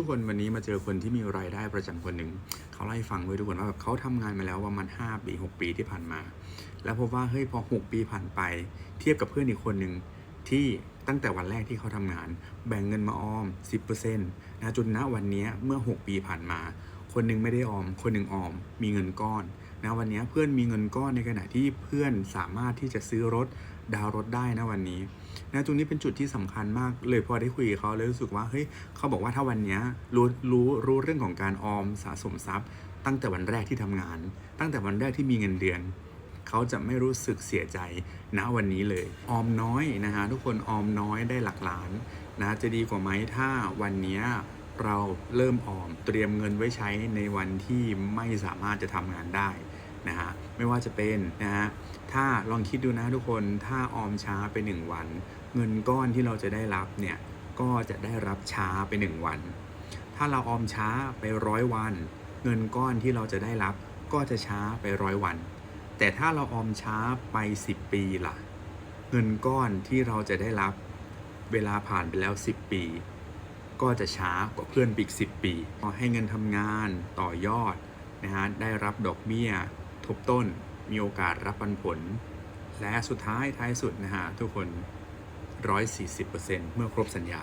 ทุกคนวันนี้มาเจอคนที่มีรายได้ประจำคนหนึ่งเขาไล่าให้ฟังไว้ทุกคนว่าแบบเขาทำงานมาแล้วประมาณ5ปี6 ปีที่ผ่านมา แล้วพบว่าเฮ้ยพอ 6 ปีผ่านไป เทียบกับเพื่อนอีกคนหนึ่งที่ตั้งแต่วันแรกที่เขาทำงาน แบ่งเงินมาออม 10%นะจนณวันนี้เมื่อ 6 ปีผ่านมา คนหนึ่งไม่ได้ออม คนหนึ่งออม มีเงินก้อน นะวันนี้เพื่อนมีเงินก้อนในขณะที่เพื่อนสามารถที่จะซื้อรถดาวรถได้นะวันนี้นะตรงนี้เป็นจุดที่สำคัญมากเลยพอได้คุยกับเขาเลยรู้สึกว่าเฮ้ยเขาบอกว่าถ้าวันนี้รู้รู้รู้เรื่องของการออมสะสมทรัพย์ ตั้งแต่วันแรกที่ทำงาน ตั้งแต่วันแรกที่มีเงินเดือนเขาจะไม่รู้สึกเสียใจณวันนี้เลย ออมน้อยนะฮะทุกคนออมน้อยได้หลักล้านนะจะดีกว่าไหมถ้าวันนี้เราเริ่มออมเตรียมเงินไว้ใช้ในวันที่ไม่สามารถจะทำงานได้ นะฮะไม่ว่าจะเป็นนะฮะถ้าลองคิดดูนะทุกคนถ้าออมช้าไปหนึ่งวัน เงินก้อนที่เราจะได้รับเนี่ยก็จะได้รับช้าไป 1 วัน ถ้าเราออมช้าไปร้อยวัน เงินก้อนที่เราจะได้รับ ก็จะช้าไปร้อยวัน แต่ถ้าเราออมช้าไป 10 ปีล่ะ เงินก้อนที่เราจะได้รับ เวลาผ่านไปแล้ว 10 ปี ก็จะช้ากว่าเพื่อนปีก10 ปีพอให้เงินทำงานต่อยอดนะฮะได้รับดอกเบี้ย ทบต้น มีโอกาสรับปันผล และสุดท้ายท้ายสุดนะฮะทุกคน 140%เมื่อครบสัญญา